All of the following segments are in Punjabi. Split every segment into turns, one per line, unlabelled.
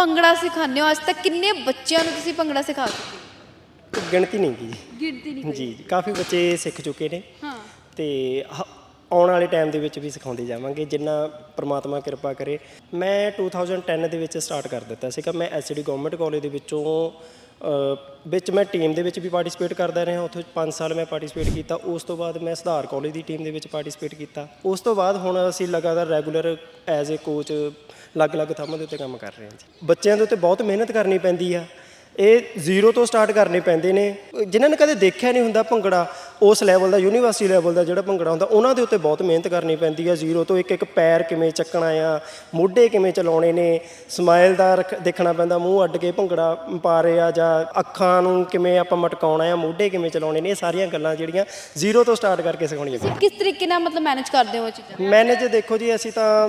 ਭੰਗੜਾ ਸਿਖਾਉਂਦੇ ਹੋ? ਅੱਜ ਤੱਕ ਕਿੰਨੇ ਬੱਚਿਆਂ ਨੂੰ ਤੁਸੀਂ ਭੰਗੜਾ ਸਿਖਾ ਚੁੱਕੇ ਹੋ?
ਗਿਣਤੀ ਨਹੀਂ ਗੀ ਜੀ।
ਗਿਣਤੀ ਨਹੀਂ
ਜੀ ਜੀ ਕਾਫੀ ਬੱਚੇ ਸਿੱਖ ਚੁੱਕੇ ਨੇ।
ਹਾਂ।
ਤੇ ਹ- ਆਉਣ ਵਾਲੇ ਟਾਈਮ ਦੇ ਵਿੱਚ ਵੀ ਸਿਖਾਉਂਦੇ ਜਾਵਾਂਗੇ ਜਿੰਨਾ ਪ੍ਰਮਾਤਮਾ ਕਿਰਪਾ ਕਰੇ। ਮੈਂ 2010 ਦੇ ਵਿੱਚ ਸਟਾਰਟ ਕਰ ਦਿੱਤਾ ਸੀਗਾ। ਮੈਂ ਐਸਡੀ ਗਵਰਨਮੈਂਟ ਕਾਲਜ ਦੇ ਵਿੱਚੋਂ ਵਿੱਚ ਮੈਂ ਟੀਮ ਦੇ ਵਿੱਚ ਵੀ ਪਾਰਟਿਸਿਪੇਟ ਕਰਦਾ ਰਿਹਾ, ਉੱਥੇ 5 ਸਾਲ ਮੈਂ ਪਾਰਟਿਸਿਪੇਟ ਕੀਤਾ, ਉਸ ਤੋਂ ਬਾਅਦ ਮੈਂ ਸੁਧਾਰ ਕਾਲਜ ਦੀ ਟੀਮ ਦੇ ਵਿੱਚ ਪਾਰਟਿਸਿਪੇਟ ਕੀਤਾ। ਉਸ ਤੋਂ ਬਾਅਦ ਹੁਣ ਅਸੀਂ ਲਗਾਤਾਰ ਰੈਗੂਲਰ ਐਜ਼ ਅ ਕੋਚ ਅਲੱਗ-ਅਲੱਗ ਥਾਵਾਂ ਦੇ ਉੱਤੇ ਕੰਮ ਕਰ ਰਹੇ ਹਾਂ ਜੀ। ਬੱਚਿਆਂ ਦੇ ਉੱਤੇ ਬਹੁਤ ਮਿਹਨਤ ਕਰਨੀ ਪੈਂਦੀ ਆ। ਇਹ ਜ਼ੀਰੋ ਤੋਂ ਸਟਾਰਟ ਕਰਨੇ ਪੈਂਦੇ ਨੇ। ਜਿਨ੍ਹਾਂ ਨੇ ਕਦੇ ਦੇਖਿਆ ਨਹੀਂ ਹੁੰਦਾ ਭੰਗੜਾ ਉਸ ਲੈਵਲ ਦਾ ਯੂਨੀਵਰਸਿਟੀ ਲੈਵਲ ਦਾ ਜਿਹੜਾ ਭੰਗੜਾ ਹੁੰਦਾ ਉਹਨਾਂ ਦੇ ਉੱਤੇ ਬਹੁਤ ਮਿਹਨਤ ਕਰਨੀ ਪੈਂਦੀ ਆ ਜ਼ੀਰੋ ਤੋਂ ਇੱਕ ਇੱਕ ਪੈਰ ਕਿਵੇਂ ਚੱਕਣਾ ਆ ਮੋਢੇ ਕਿਵੇਂ ਚਲਾਉਣੇ ਨੇ ਸਮਾਈਲ ਦਾ ਦੇਖਣਾ ਪੈਂਦਾ ਮੂੰਹ ਅੱਡ ਕੇ ਭੰਗੜਾ ਪਾ ਰਹੇ ਆ ਜਾਂ ਅੱਖਾਂ ਨੂੰ ਕਿਵੇਂ ਆਪਾਂ ਮਟਕਾਉਣਾ ਆ ਮੋਢੇ ਕਿਵੇਂ ਚਲਾਉਣੇ ਨੇ ਇਹ ਸਾਰੀਆਂ ਗੱਲਾਂ ਜਿਹੜੀਆਂ ਜ਼ੀਰੋ ਤੋਂ ਸਟਾਰਟ ਕਰਕੇ ਸਿਖਾਉਣੀਆਂ
ਕਿਸ ਤਰੀਕੇ ਨਾਲ ਮਤਲਬ ਮੈਨੇਜ ਕਰਦੇ ਹੋ ਇਹ ਚੀਜ਼ਾਂ?
ਮੈਨੇਜ ਦੇਖੋ ਜੀ ਅਸੀਂ ਤਾਂ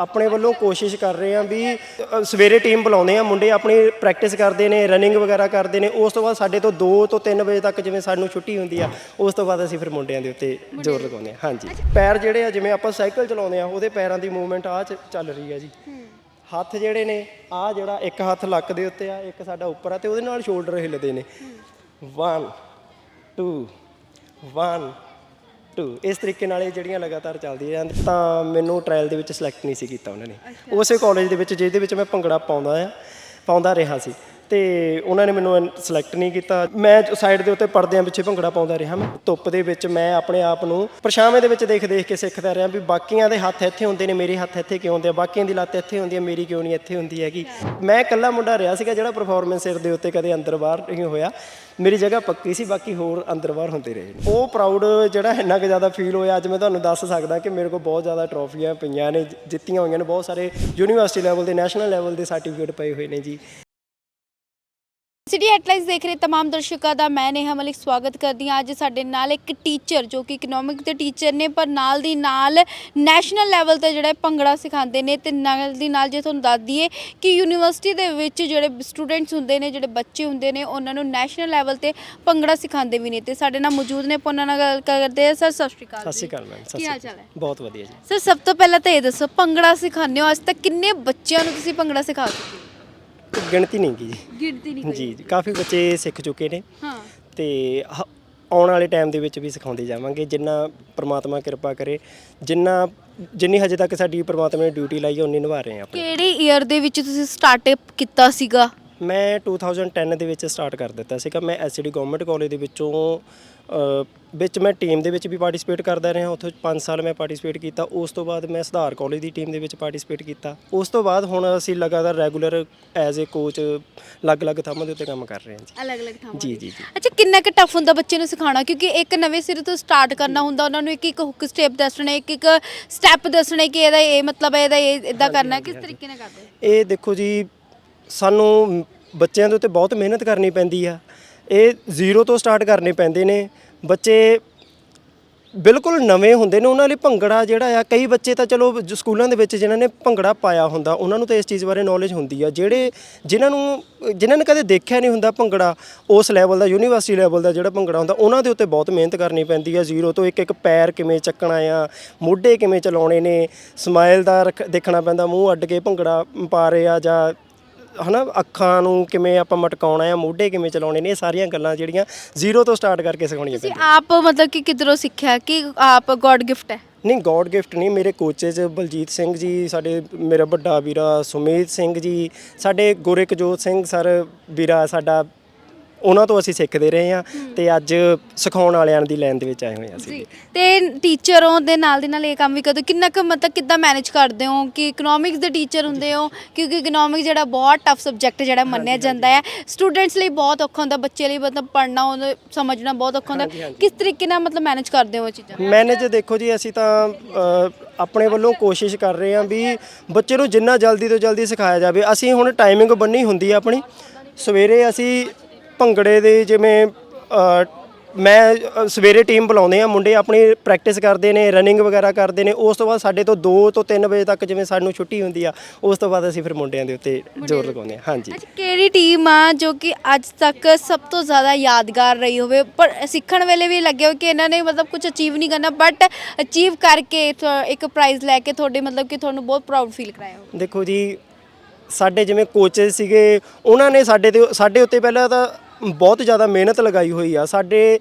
ਆਪਣੇ ਵੱਲੋਂ ਕੋਸ਼ਿਸ਼ ਕਰ ਰਹੇ ਹਾਂ ਵੀ ਅ, ਸਵੇਰੇ ਟੀਮ ਬੁਲਾਉਂਦੇ ਆ ਮੁੰਡੇ ਆਪਣੀ ਪ੍ਰੈਕਟਿਸ ਕਰਦੇ ਨੇ ਰਨਿੰਗ ਵਗੈਰਾ ਕਰਦੇ ਨੇ ਉਸ ਤੋਂ ਬਾਅਦ ਸਾਡੇ ਤੋਂ 2 ਤੋਂ 3 ਵਜੇ ਤੱਕ ਜਿਵੇਂ ਸਾਨੂੰ ਛੁੱਟੀ ਹੁੰਦੀ ਆ ਉਸ ਤੋਂ ਬਾਅਦ ਅਸੀਂ ਫਿਰ ਮੁੰਡਿਆਂ ਦੇ ਉੱਤੇ ਜ਼ੋਰ ਲਗਾਉਂਦੇ ਹਾਂ। ਹਾਂਜੀ। ਪੈਰ ਜਿਹੜੇ ਆ ਜਿਵੇਂ ਆਪਾਂ ਸਾਈਕਲ ਚਲਾਉਂਦੇ ਆ ਉਹਦੇ ਪੈਰਾਂ ਦੀ ਮੂਵਮੈਂਟ ਆ ਚੱਲ ਰਹੀ ਹੈ ਜੀ। ਹੱਥ ਜਿਹੜੇ ਨੇ ਆ ਜਿਹੜਾ ਇੱਕ ਹੱਥ ਲੱਕ ਦੇ ਉੱਤੇ ਆ ਇੱਕ ਸਾਡਾ ਉੱਪਰ ਆ ਤੇ ਉਹਦੇ ਨਾਲ ਸ਼ੋਲਡਰ ਹਿੱਲਦੇ ਨੇ। 1 2 1 2 ਇਸ ਤਰੀਕੇ ਨਾਲ ਇਹ ਜਿਹੜੀਆਂ ਲਗਾਤਾਰ ਚੱਲਦੀਆਂ ਜਾਂਦੀਆਂ ਤਾਂ ਮੈਨੂੰ ਟ੍ਰਾਇਲ ਦੇ ਵਿੱਚ ਸਿਲੈਕਟ ਨਹੀਂ ਸੀ ਕੀਤਾ ਉਹਨਾਂ ਨੇ। ਉਸੇ ਕਾਲਜ ਦੇ ਵਿੱਚ ਜਿਹਦੇ ਵਿੱਚ ਮੈਂ ਭੰਗੜਾ ਪਾਉਂਦਾ ਆ ਪਾਉਂਦਾ ਰਿਹਾ ਸੀ। ਤੇ ਉਹਨਾਂ ਨੇ ਮੈਨੂੰ ਸਿਲੈਕਟ ਨਹੀਂ ਕੀਤਾ। ਮੈਂ ਸਾਈਡ ਦੇ ਉੱਤੇ ਪਰਦਿਆਂ ਪਿੱਛੇ ਭੰਗੜਾ ਪਾਉਂਦਾ ਰਿਹਾ ਮੈਂ, ਧੁੱਪ ਦੇ ਵਿੱਚ ਮੈਂ ਆਪਣੇ ਆਪ ਨੂੰ ਪਰਛਾਵੇਂ ਦੇ ਵਿੱਚ ਦੇਖ ਦੇਖ ਕੇ ਸਿੱਖਦਾ ਰਿਹਾ ਵੀ ਬਾਕੀਆਂ ਦੇ ਹੱਥ ਇੱਥੇ ਹੁੰਦੇ ਨੇ, ਮੇਰੇ ਹੱਥ ਇੱਥੇ ਕਿਉਂ ਹੁੰਦੇ ਆ? ਬਾਕੀਆਂ ਦੀ ਲੱਤ ਇੱਥੇ ਹੁੰਦੀ ਹੈ ਮੇਰੀ ਕਿਉਂ ਨਹੀਂ ਇੱਥੇ ਹੁੰਦੀ ਹੈਗੀ? ਮੈਂ ਇਕੱਲਾ ਮੁੰਡਾ ਰਿਹਾ ਸੀਗਾ ਜਿਹੜਾ ਪਰਫਾਰਮੈਂਸ ਸਿਰ ਦੇ ਉੱਤੇ ਕਦੇ ਅੰਦਰ ਬਾਹਰ ਨਹੀਂ ਹੋਇਆ। ਮੇਰੀ ਜਗ੍ਹਾ ਪੱਕੀ ਸੀ, ਬਾਕੀ ਹੋਰ ਅੰਦਰ ਬਾਹਰ ਹੁੰਦੇ ਰਹੇ ਉਹ ਪ੍ਰਾਊਡ ਜਿਹੜਾ ਇੰਨਾ ਕੁ ਜ਼ਿਆਦਾ ਫੀਲ ਹੋਇਆ, ਅੱਜ ਮੈਂ ਤੁਹਾਨੂੰ ਦੱਸ ਸਕਦਾ ਕਿ ਮੇਰੇ ਕੋਲ ਬਹੁਤ ਜ਼ਿਆਦਾ ਟਰੋਫੀਆਂ ਪਈਆਂ ਨੇ, ਜਿੱਤੀਆਂ ਹੋਈਆਂ ਨੇ, ਬਹੁਤ ਸਾਰੇ ਯੂਨੀਵਰਸਿਟੀ ਲੈਵਲ ਦੇ ਨੈਸ਼ਨਲ ਲੈਵਲ ਦੇ ਸਰਟੀਫਿਕੇਟ ਪਏ ਹੋਏ ਨੇ ਜੀ।
ਸਿਟੀ ਹੈਡਲਾਈਨਸ ਦੇਖ ਰਹੇ तमाम ਦਰਸ਼ਕਾਂ ਦਾ ਮੈਂ ਨੇਹਾ ਮਲਿਕ ਸਵਾਗਤ ਕਰਦੀ ਹਾਂ ਅੱਜ ਸਾਡੇ ਨਾਲ ਇੱਕ ਟੀਚਰ ਜੋ ਕਿ ਇਕਨੋਮਿਕ ਦੇ ਟੀਚਰ ਨੇ ਪਰ ਨਾਲ ਦੀ ਨਾਲ ਨੈਸ਼ਨਲ ਲੈਵਲ ਤੇ ਜਿਹੜਾ ਭੰਗੜਾ ਸਿਖਾਉਂਦੇ ਨੇ ਤੇ ਨਾਲ ਦੀ ਨਾਲ ਜੇ ਤੁਹਾਨੂੰ ਦੱਸ ਦਈਏ ਕਿ ਯੂਨੀਵਰਸਿਟੀ ਦੇ ਵਿੱਚ ਜਿਹੜੇ ਸਟੂਡੈਂਟਸ ਹੁੰਦੇ ਨੇ ਜਿਹੜੇ ਬੱਚੇ ਹੁੰਦੇ ਨੇ ਉਹਨਾਂ ਨੂੰ ਨੈਸ਼ਨਲ ਲੈਵਲ ਤੇ ਭੰਗੜਾ ਸਿਖਾਉਂਦੇ ਵੀ ਨੇ ਤੇ ਸਾਡੇ ਨਾਲ ਮੌਜੂਦ ਨੇ ਆਪਾਂ ਉਹਨਾਂ ਨਾਲ ਗੱਲ ਕਰਦੇ ਆ ਸਰ ਸਤਿ ਸ਼੍ਰੀ ਅਕਾਲ
ਸਤਿ ਸ਼੍ਰੀ ਅਕਾਲ ਮੈਮ ਸਤਿ
ਕੀ
ਸ਼੍ਰੀ
ਹਾਲ
ਅਕਾਲ
ਚਾਲ ਹੈ
ਬਹੁਤ ਵਧੀਆ ਜੀ
ਸਰ ਸਭ ਤੋਂ ਪਹਿਲਾਂ ਤਾਂ ਇਹ ਦੱਸੋ ਭੰਗੜਾ ਸਿਖਾਉਂਦੇ ਹੋ ਅੱਜ ਤੱਕ ਕਿੰਨੇ ਬੱਚਿਆਂ ਨੂੰ ਤੁਸੀਂ ਭੰਗੜਾ ਸਿਖਾ ਚੁੱਕੇ ਹੋ
ਗਿਣਤੀ ਨਹੀਂ ਗੀ ਜੀ।
ਗਿਣਤੀ ਨਹੀਂ
ਜੀ ਜੀ ਕਾਫੀ ਬੱਚੇ ਸਿੱਖ ਚੁੱਕੇ ਨੇ।
ਹਾਂ।
ਤੇ ਹ- ਆਉਣ ਵਾਲੇ ਟਾਈਮ ਦੇ ਵਿੱਚ ਵੀ ਸਿਖਾਉਂਦੇ ਜਾਵਾਂਗੇ। ਜਿੰਨਾ ਪ੍ਰਮਾਤਮਾ ਕਿਰਪਾ ਕਰੇ ਜਿੰਨਾ ਜਿੰਨੀ ਹਜੇ ਤੱਕ ਸਾਡੀ ਪ੍ਰਮਾਤਮਾ ਨੇ ਡਿਊਟੀ ਲਾਈ ਹੈ ਉਨੀ ਨਿਭਾ ਰਹੇ ਹਾਂ ਆਪਾਂ
ਕਿਹੜੇ ਈਅਰ ਦੇ ਵਿੱਚ ਤੁਸੀਂ ਸਟਾਰਟਅਪ ਕੀਤਾ ਸੀਗਾ?
ਮੈਂ 2010 ਦੇ ਵਿੱਚ ਸਟਾਰਟ ਕਰ ਦਿੱਤਾ ਸੀਗਾ। ਮੈਂ ਐਸਡੀ ਗਵਰਨਮੈਂਟ ਕਾਲਜ ਦੇ ਵਿੱਚੋਂ ਵਿੱਚ ਮੈਂ ਟੀਮ ਦੇ ਵਿੱਚ ਵੀ ਪਾਰਟਿਸਿਪੇਟ ਕਰਦਾ ਰਿਹਾ ਉੱਥੇ 5 ਸਾਲ ਮੈਂ ਪਾਰਟਿਸਿਪੇਟ ਕੀਤਾ ਉਸ ਤੋਂ ਬਾਅਦ ਮੈਂ ਸੁਧਾਰ ਕਾਲਜ ਦੀ ਟੀਮ ਦੇ ਵਿੱਚ ਪਾਰਟਿਸਿਪੇਟ ਕੀਤਾ। ਉਸ ਤੋਂ ਬਾਅਦ ਹੁਣ ਅਸੀਂ ਲਗਾਤਾਰ ਰੈਗੂਲਰ ਐਜ਼ ਅ ਕੋਚ ਅਲੱਗ-ਅਲੱਗ ਥਾਵਾਂ ਦੇ ਉੱਤੇ ਕੰਮ ਕਰ ਰਹੇ ਹਾਂ ਜੀ।
ਅਲੱਗ-ਅਲੱਗ ਥਾਵਾਂ
ਜੀ ਜੀ ਜੀ।
ਅੱਛਾ ਕਿੰਨਾ ਕੁ ਟਫ ਹੁੰਦਾ ਬੱਚੇ ਨੂੰ ਸਿਖਾਉਣਾ? ਕਿਉਂਕਿ ਇੱਕ ਨਵੇਂ ਸਿਰੇ ਤੋਂ ਸਟਾਰਟ ਕਰਨਾ ਹੁੰਦਾ ਉਹਨਾਂ ਨੂੰ ਇੱਕ ਇੱਕ ਹੁੱਕ ਸਟੈਪ ਦੱਸਣੇ ਇੱਕ ਇੱਕ ਸਟੈਪ ਦੱਸਣੇ ਕਿ ਇਹਦਾ ਇਹ ਮਤਲਬ ਹੈ ਇਹਦਾ ਇਹ ਇਦਾਂ ਕਰਨਾ। ਕਿਸ ਤਰੀਕੇ ਨਾਲ ਕਰਦੇ?
ਇਹ ਦੇਖੋ ਜੀ ਸਾਨੂੰ ਬੱਚਿਆਂ ਦੇ ਉੱਤੇ ਬਹੁਤ ਮਿਹਨਤ ਕਰਨੀ ਪੈਂਦੀ ਆ। ਇਹ ਜ਼ੀਰੋ ਤੋਂ ਸਟਾਰਟ ਕਰਨੇ ਪੈਂਦੇ ਨੇ। ਬੱਚੇ ਬਿਲਕੁਲ ਨਵੇਂ ਹੁੰਦੇ ਨੇ, ਉਹਨਾਂ ਲਈ ਭੰਗੜਾ ਜਿਹੜਾ ਆ, ਕਈ ਬੱਚੇ ਤਾਂ ਚਲੋ ਸਕੂਲਾਂ ਦੇ ਵਿੱਚ ਜਿਨ੍ਹਾਂ ਨੇ ਭੰਗੜਾ ਪਾਇਆ ਹੁੰਦਾ, ਉਹਨਾਂ ਨੂੰ ਤਾਂ ਇਸ ਚੀਜ਼ ਬਾਰੇ ਨੌਲੇਜ ਹੁੰਦੀ ਆ। ਜਿਹੜੇ, ਜਿਨ੍ਹਾਂ ਨੂੰ, ਜਿਨ੍ਹਾਂ ਨੇ ਕਦੇ ਦੇਖਿਆ ਨਹੀਂ ਹੁੰਦਾ ਭੰਗੜਾ, ਉਸ ਲੈਵਲ ਦਾ ਯੂਨੀਵਰਸਿਟੀ ਲੈਵਲ ਦਾ ਜਿਹੜਾ ਭੰਗੜਾ ਹੁੰਦਾ, ਉਹਨਾਂ ਦੇ ਉੱਤੇ ਬਹੁਤ ਮਿਹਨਤ ਕਰਨੀ ਪੈਂਦੀ ਆ। ਜ਼ੀਰੋ ਤੋਂ ਇੱਕ ਇੱਕ ਪੈਰ ਕਿਵੇਂ ਚੱਕਣਾ ਆ, ਮੋਢੇ ਕਿਵੇਂ ਚਲਾਉਣੇ ਨੇ ਸਮਾਈਲ ਦਾ ਰੱਖ- ਦੇਖਣਾ ਪੈਂਦਾ, ਮੂੰਹ ਅੱਡ ਕੇ ਭੰਗੜਾ ਪਾ ਰਹੇ ਆ ਜਾਂ ਹਨਾ ਅੱਖਾਂ ਨੂੰ ਕਿਵੇਂ ਆਪਾਂ ਮਟਕਾਉਣਾ ਆ ਮੋਢੇ ਕਿਵੇਂ ਚਲਾਉਣੇ ਨੇ ਇਹ ਸਾਰੀਆਂ ਗੱਲਾਂ ਜਿਹੜੀਆਂ ਜ਼ੀਰੋ ਤੋਂ ਸਟਾਰਟ ਕਰਕੇ ਸਿਖਾਉਣੀਆਂ
ਤੁਸੀਂ
ਪੈਂਦੀਆਂ।
ਆਪ ਮਤਲਬ ਕਿ ਕਿਧਰੋਂ ਸਿੱਖਿਆ? ਕਿ ਆਪ ਗੋਡ ਗਿਫਟ ਹੈ?
ਨਹੀਂ ਗੋਡ ਗਿਫਟ ਨਹੀਂ ਮੇਰੇ ਕੋਚੇਸ ਬਲਜੀਤ ਸਿੰਘ ਜੀ ਸਾਡੇ ਮੇਰਾ ਵੱਡਾ ਵੀਰਾ ਸੁਮੇਧ ਸਿੰਘ ਜੀ ਸਾਡੇ ਗੁਰਿਕਜੋਤ ਸਿੰਘ ਸਰ ਵੀਰਾ ਸਾਡਾ ਉਹਨਾਂ ਤੋਂ ਅਸੀਂ ਸਿੱਖਦੇ ਰਹੇ ਹਾਂ ਤੇ ਅੱਜ ਸਿਖਾਉਣ ਵਾਲਿਆਂ ਦੀ ਲਾਈਨ ਦੇ ਵਿੱਚ ਆਏ ਹੋਏ ਹਾਂ ਅਸੀਂ
ਜੀ। ਤੇ ਟੀਚਰੋਂ ਦੇ ਨਾਲ ਦੇ ਨਾਲ ਇਹ ਕੰਮ ਵੀ ਕਰਦੇ ਹੋ। ਕਿੰਨਾ ਕੁ ਮਤਲਬ ਕਿੱਦਾਂ ਮੈਨੇਜ ਕਰਦੇ ਹੋ? ਕਿ ਇਕਨੋਮਿਕਸ ਦੇ ਟੀਚਰ ਹੁੰਦੇ ਹੋ? ਕਿਉਂਕਿ ਇਕਨੋਮਿਕਸ ਜਿਹੜਾ ਬਹੁਤ ਟਫ ਸਬਜੈਕਟ ਜਿਹੜਾ ਮੰਨਿਆ ਜਾਂਦਾ ਹੈ। ਸਟੂਡੈਂਟਸ ਲਈ ਬਹੁਤ ਔਖਾ ਹੁੰਦਾ ਬੱਚੇ ਲਈ ਮਤਲਬ ਪੜ੍ਹਨਾ ਉਹਨੂੰ ਸਮਝਣਾ ਬਹੁਤ ਔਖਾ ਹੁੰਦਾ। ਕਿਸ ਤਰੀਕੇ ਨਾਲ ਮਤਲਬ ਮੈਨੇਜ ਕਰਦੇ ਹੋ ਇਹ ਚੀਜ਼ਾਂ?
ਮੈਨੇਜ ਦੇਖੋ ਜੀ ਅਸੀਂ ਤਾਂ ਅ, ਆਪਣੇ ਵੱਲੋਂ ਕੋਸ਼ਿਸ਼ ਕਰ ਰਹੇ ਹਾਂ ਵੀ ਬੱਚੇ ਨੂੰ ਜਿੰਨਾ ਜਲਦੀ ਤੋਂ ਜਲਦੀ ਸਿਖਾਇਆ ਜਾਵੇ। ਅਸੀਂ ਹੁਣ ਟਾਈਮਿੰਗ ਬੰਨੀ ਹੁੰਦੀ ਹੈ ਆਪਣੀ। ਸਵੇਰੇ ਅਸੀਂ ਭੰਗੜੇ ਦੇ ਜਿਵੇਂ ਅ, ਮੈਂ ਅ, ਸਵੇਰੇ ਟੀਮ ਬੁਲਾਉਂਦੇ ਆ ਮੁੰਡੇ ਆਪਣੀ ਪ੍ਰੈਕਟਿਸ ਕਰਦੇ ਨੇ ਰਨਿੰਗ ਵਗੈਰਾ ਕਰਦੇ ਨੇ ਉਸ ਤੋਂ ਬਾਅਦ ਸਾਡੇ ਤੋਂ 2 ਤੋਂ 3 ਵਜੇ ਤੱਕ ਜਿਵੇਂ ਸਾਨੂੰ ਛੁੱਟੀ ਹੁੰਦੀ ਆ ਉਸ ਤੋਂ ਬਾਅਦ ਅਸੀਂ ਫਿਰ ਮੁੰਡਿਆਂ ਦੇ ਉੱਤੇ ਜ਼ੋਰ ਲਗਾਉਂਦੇ ਹਾਂ। ਹਾਂਜੀ।
ਅੱਛਾ ਕਿਹੜੀ ਟੀਮ ਆ ਜੋ ਕਿ ਅੱਜ ਤੱਕ ਸਭ ਤੋਂ ਜ਼ਿਆਦਾ ਯਾਦਗਾਰ ਰਹੀ ਹੋਵੇ? ਪਰ ਸਿੱਖਣ ਵੇਲੇ ਵੀ ਲੱਗਿਆ ਹੋ ਕਿ ਇਹਨਾਂ ਨੇ ਮਤਲਬ ਕੁਝ ਅਚੀਵ ਨਹੀਂ ਕਰਨਾ ਬਟ ਅਚੀਵ ਕਰਕੇ ਥੋ- ਇੱਕ ਪ੍ਰਾਈਜ਼ ਲੈ ਕੇ ਤੁਹਾਡੇ ਮਤਲਬ ਕਿ ਤੁਹਾਨੂੰ ਬਹੁਤ ਪ੍ਰਾਊਡ ਫੀਲ ਕਰਾਇਆ ਹੋ
ਦੇਖੋ ਜੀ ਸਾਡੇ ਜਿਵੇਂ ਕੋਚਸ ਸੀਗੇ ਉਹਨਾਂ ਨੇ ਸਾਡੇ ਤੇ ਸਾਡੇ ਉੱਤੇ ਪਹਿਲਾਂ ਤਾਂ ਬਹੁਤ ਜ਼ਿਆਦਾ ਮਿਹਨਤ ਲਗਾਈ ਹੋਈ ਆ। ਸਾਡੇ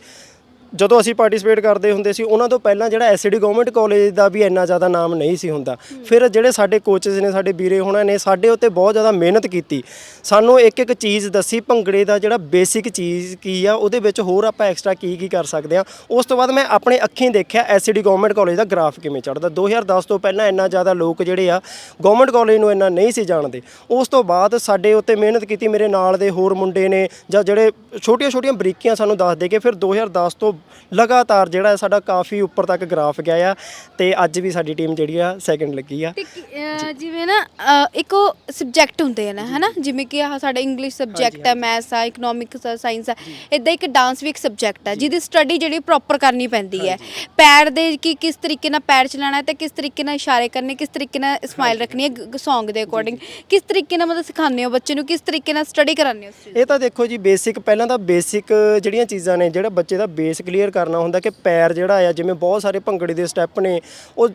ਜਦੋਂ ਅਸੀਂ ਪਾਰਟਿਸਿਪੇਟ ਕਰਦੇ ਹੁੰਦੇ ਸੀ, ਉਹਨਾਂ ਤੋਂ ਪਹਿਲਾਂ ਜਿਹੜਾ ਐਸਡੀ ਗਵਰਨਮੈਂਟ ਕਾਲਜ ਦਾ ਵੀ ਇੰਨਾ ਜ਼ਿਆਦਾ ਨਾਮ ਨਹੀਂ ਸੀ ਹੁੰਦਾ। ਫਿਰ ਜਿਹੜੇ ਸਾਡੇ ਕੋਚਸ ਨੇ, ਸਾਡੇ ਵੀਰੇ ਹੋਣਾ ਨੇ, ਸਾਡੇ ਉੱਤੇ ਬਹੁਤ ਜ਼ਿਆਦਾ ਮਿਹਨਤ ਕੀਤੀ। ਸਾਨੂੰ ਇੱਕ ਇੱਕ ਚੀਜ਼ ਦੱਸੀ, ਭੰਗੜੇ ਦਾ ਜਿਹੜਾ ਬੇਸਿਕ ਚੀਜ਼ ਕੀ ਆ, ਉਹਦੇ ਵਿੱਚ ਹੋਰ ਆਪਾਂ ਐਕਸਟਰਾ ਕੀ ਕੀ ਕਰ ਸਕਦੇ ਆ। ਉਸ ਤੋਂ ਬਾਅਦ ਮੈਂ ਆਪਣੇ ਅੱਖੀਂ ਦੇਖਿਆ ਐਸਡੀ ਗਵਰਨਮੈਂਟ ਕਾਲਜ ਦਾ ਗ੍ਰਾਫ ਕਿਵੇਂ ਚੜਦਾ 2010 ਤੋਂ ਪਹਿਲਾਂ ਇੰਨਾ ਜ਼ਿਆਦਾ ਲੋਕ ਜਿਹੜੇ ਆ ਗਵਰਨਮੈਂਟ ਕਾਲਜ ਨੂੰ ਇੰਨਾ ਨਹੀਂ ਸੀ ਜਾਣਦੇ। ਉਸ ਤੋਂ ਬਾਅਦ ਸਾਡੇ ਉੱਤੇ ਮਿਹਨਤ ਕੀਤੀ, ਮੇਰੇ ਨਾਲ ਦੇ ਹੋਰ ਮੁੰਡੇ ਨੇ ਜਾਂ ਜਿਹੜੇ ਛੋਟੀਆਂ ਛੋਟੀਆਂ ਬਰੀਕੀਆਂ ਸਾਨੂੰ ਦੱਸ ਦੇ ਕੇ, ਫਿਰ 2010 ਤੋਂ ਲਗਾਤਾਰ ਜਿਹੜਾ ਸਾਡਾ ਕਾਫੀ ਉੱਪਰ ਤੱਕ ਗ੍ਰਾਫ ਗਿਆ ਆ ਤੇ ਅੱਜ ਵੀ ਸਾਡੀ ਟੀਮ ਜਿਹੜੀ ਆ ਸੈਕੰਡ ਲੱਗੀ ਆ।
ਤੇ ਕੀ- ਅਹ ਜਿਵੇਂ ਨਾ ਅਹ ਇੱਕ ਉਹ ਸਬਜੈਕਟ ਹੁੰਦੇ ਆ ਨਾ ਹੈਨਾ? ਜਿਵੇਂ ਕਿ ਆਹ ਸਾਡਾ ਇੰਗਲਿਸ਼ ਸਬਜੈਕਟ ਹੈ ਮੈਥਸ ਆ ਇਕਨੋਮਿਕਸ ਆ ਸਾਇੰਸ ਆ ਇਦਾਂ ਇੱਕ ਡਾਂਸ ਵੀ ਇੱਕ ਸਬਜੈਕਟ ਹੈ ਜਿਹਦੀ ਸਟੱਡੀ ਜਿਹੜੀ ਪ੍ਰੋਪਰ ਕਰਨੀ ਪੈਂਦੀ ਹੈ ਪੈਰ ਦੇ ਕਿ ਕਿਸ ਤਰੀਕੇ ਨਾਲ ਪੈਰ ਚਲਾਣਾ ਹੈ ਤੇ ਕਿਸ ਤਰੀਕੇ ਨਾਲ ਇਸ਼ਾਰੇ ਕਰਨੇ ਕਿਸ ਤਰੀਕੇ ਨਾਲ ਸਮਾਈਲ ਰੱਖਣੀ ਹੈ Song ਦੇ ਅਕੋਰਡਿੰਗ ਕਿਸ ਤਰੀਕੇ ਨਾਲ ਮਤਲਬ ਸਿਖਾਉਂਦੇ ਹੋ ਬੱਚੇ ਨੂੰ ਕਿਸ ਤਰੀਕੇ ਨਾਲ ਸਟੱਡੀ ਕਰਾਉਂਦੇ ਹੋ ਉਸ ਚੀਜ਼
ਇਹ ਤਾਂ ਦੇਖੋ ਜੀ ਬੇਸਿਕ ਪਹਿਲਾਂ ਤਾਂ ਬੇਸਿਕ ਜਿਹੜੀਆਂ ਚੀਜ਼ਾਂ ਨੇ ਜਿਹੜਾ ਬੱਚੇ ਦਾ ਬੇਸ ਕਲੀਅਰ ਕਰਨਾ ਹੁੰਦਾ ਕਿ ਪੈਰ ਜਿਹੜਾ ਆ, ਜਿਵੇਂ ਬਹੁਤ ਸਾਰੇ ਭੰਗੜੇ ਦੇ ਸਟੈਪ ਨੇ, ਉਹ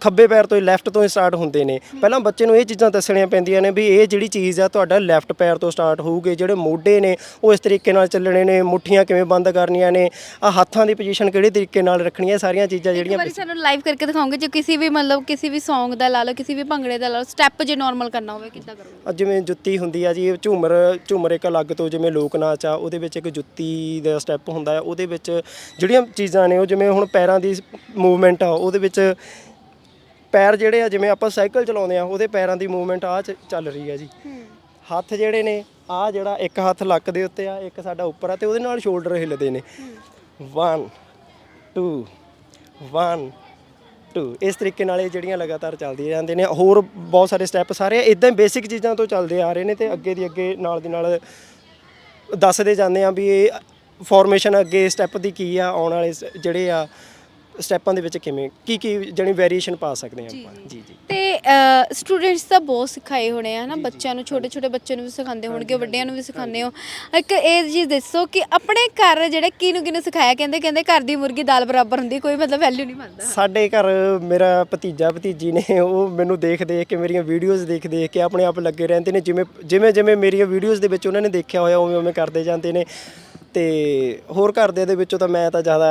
ਖੱਬੇ ਪੈਰ ਤੋਂ ਹੀ ਲੈਫਟ ਤੋਂ ਹੀ ਸਟਾਰਟ ਹੁੰਦੇ ਨੇ। ਪਹਿਲਾਂ ਬੱਚੇ ਨੂੰ ਇਹ ਚੀਜ਼ਾਂ ਦੱਸਣੀਆਂ ਪੈਂਦੀਆਂ ਨੇ ਵੀ ਇਹ ਜਿਹੜੀ ਚੀਜ਼ ਆ ਤੁਹਾਡਾ ਲੈਫਟ ਪੈਰ ਤੋਂ ਸਟਾਰਟ ਹੋਊਗੀ ਜਿਹੜੇ ਮੋਢੇ ਨੇ ਉਹ ਇਸ ਤਰੀਕੇ ਨਾਲ ਚੱਲਣੇ ਨੇ ਮੁੱਠੀਆਂ ਕਿਵੇਂ ਬੰਦ ਕਰਨੀਆਂ ਨੇ ਆ ਹੱਥਾਂ ਦੀ ਪੋਜੀਸ਼ਨ ਕਿਹੜੇ ਤਰੀਕੇ ਨਾਲ ਰੱਖਣੀ ਹੈ ਸਾਰੀਆਂ ਚੀਜ਼ਾਂ ਜਿਹੜੀਆਂ
ਵਾਰੀ ਸਾਨੂੰ ਲਾਈਵ ਕਰਕੇ ਦਿਖਾਓਗੇ ਜੇ ਕਿਸੇ ਵੀ ਮਤਲਬ ਕਿਸੇ ਵੀ Song ਦਾ ਲਾ ਲਓ ਕਿਸੇ ਵੀ ਭੰਗੜੇ ਦਾ ਲਾ ਲਓ ਸਟੈਪ ਜੇ ਨਾਰਮਲ ਕਰਨਾ ਹੋਵੇ ਕਿੱਦਾਂ ਕਰੋਗੇ?
ਅੱਜ ਜਿਵੇਂ ਜੁੱਤੀ ਹੁੰਦੀ ਆ ਜੀ ਇਹ ਝੂਮਰ ਝੂਮਰ ਇੱਕ ਅਲੱਗ ਤੋਂ ਜਿਵੇਂ ਲੋਕ ਨਾਚ ਆ ਉਹਦੇ ਵਿੱਚ ਇੱਕ ਜੁੱਤੀ ਦਾ ਸਟੈਪ ਹੁੰਦਾ ਆ ਉਹਦੇ ਵਿੱਚ ਜਿਹੜੀਆਂ ਚੀਜ਼ਾਂ ਨੇ ਉਹ ਜਿਵੇਂ ਹੁਣ ਪੈਰਾਂ ਦੀ ਮੂਵਮੈਂਟ ਆ ਉਹਦੇ ਵਿੱਚ ਪੈਰ ਜਿਹੜੇ ਆ ਜਿਵੇਂ ਆਪਾਂ ਸਾਈਕਲ ਚਲਾਉਂਦੇ ਆ ਉਹਦੇ ਪੈਰਾਂ ਦੀ ਮੂਵਮੈਂਟ ਆ ਚੱਲ ਰਹੀ ਆ ਜੀ। ਹੱਥ ਜਿਹੜੇ ਨੇ ਆ ਜਿਹੜਾ ਇੱਕ ਹੱਥ ਲੱਕ ਦੇ ਉੱਤੇ ਆ ਇੱਕ ਸਾਡਾ ਉੱਪਰ ਆ ਤੇ ਉਹਦੇ ਨਾਲ ਸ਼ੋਲਡਰ ਹਿੱਲਦੇ ਨੇ। 1 2 1 2 ਇਸ ਤਰੀਕੇ ਨਾਲ ਇਹ ਜਿਹੜੀਆਂ ਲਗਾਤਾਰ ਚੱਲਦੀਆਂ ਜਾਂਦੇ ਨੇ। ਹੋਰ ਬਹੁਤ ਸਾਰੇ ਸਟੈਪ ਸਾਰੇ ਇਦਾਂ ਬੇਸਿਕ ਚੀਜ਼ਾਂ ਤੋਂ ਚੱਲਦੇ ਆ ਰਹੇ ਨੇ ਤੇ ਅੱਗੇ ਦੀ ਅੱਗੇ ਨਾਲ ਦੀ ਨਾਲ ਦੱਸਦੇ ਜਾਂਦੇ ਆ ਵੀ ਇਹ ਫਾਰਮੇਸ਼ਨ ਅੱਗੇ ਸਟੈਪ ਦੀ ਕੀ ਆ ਆਉਣ ਵਾਲੇ ਜਿਹੜੇ ਆ ਸਟੈਪਾਂ ਦੇ ਵਿੱਚ ਕਿਵੇਂ ਕੀ ਕੀ ਜਣੀ ਵੇਰੀਏਸ਼ਨ ਪਾ ਸਕਦੇ ਆ ਆਪਾਂ? ਜੀ। ਜੀ
ਤੇ ਸਟੂਡੈਂਟਸ ਤਾਂ ਬਹੁਤ ਸਿਖਾਏ ਹੋਣੇ ਆ ਹਨਾ ਬੱਚਿਆਂ ਨੂੰ ਛੋਟੇ ਛੋਟੇ ਬੱਚਿਆਂ ਨੂੰ ਵੀ ਸਿਖਾਉਂਦੇ ਹੋਣਗੇ ਵੱਡਿਆਂ ਨੂੰ ਵੀ ਸਿਖਾਉਂਦੇ ਹੋ। ਇੱਕ ਇਹ ਚੀਜ਼ ਦੱਸੋ ਕਿ ਆਪਣੇ ਘਰ ਜਿਹੜਾ ਕਿਹਨੂੰ ਕਿਹਨੂੰ ਸਿਖਾਇਆ ਕਹਿੰਦੇ ਕਹਿੰਦੇ ਘਰ ਦੀ ਮੁਰਗੀ ਦਾਲ ਬਰਾਬਰ ਹੁੰਦੀ ਕੋਈ ਮਤਲਬ ਵੈਲਿਊ ਨਹੀਂ ਮੰਨਦਾ
ਸਾਡੇ ਘਰ ਮੇਰਾ ਭਤੀਜਾ ਭਤੀਜੀ ਨੇ ਉਹ ਮੈਨੂੰ ਦੇਖ ਦੇਖ ਕੇ ਮੇਰੀਆਂ ਵੀਡੀਓਜ਼ ਦੇਖ ਦੇਖ ਕੇ ਆਪਣੇ ਆਪ ਲੱਗੇ ਰਹਿੰਦੇ ਨੇ ਜਿਵੇਂ ਜਿਵੇਂ ਜਿਵੇਂ ਮੇਰੀਆਂ ਵੀਡੀਓਜ਼ ਦੇ ਵਿੱਚ ਉਹਨਾਂ ਨੇ ਦੇਖਿਆ ਹੋਇਆ ਉਵੇਂ ਉਵੇਂ ਕਰਦੇ ਜਾਂਦੇ ਨੇ। ਤੇ ਹੋਰ ਘਰਦਿਆਂ ਦੇ ਵਿੱਚੋਂ ਤਾਂ ਮੈਂ ਤਾਂ ਜ਼ਿਆਦਾ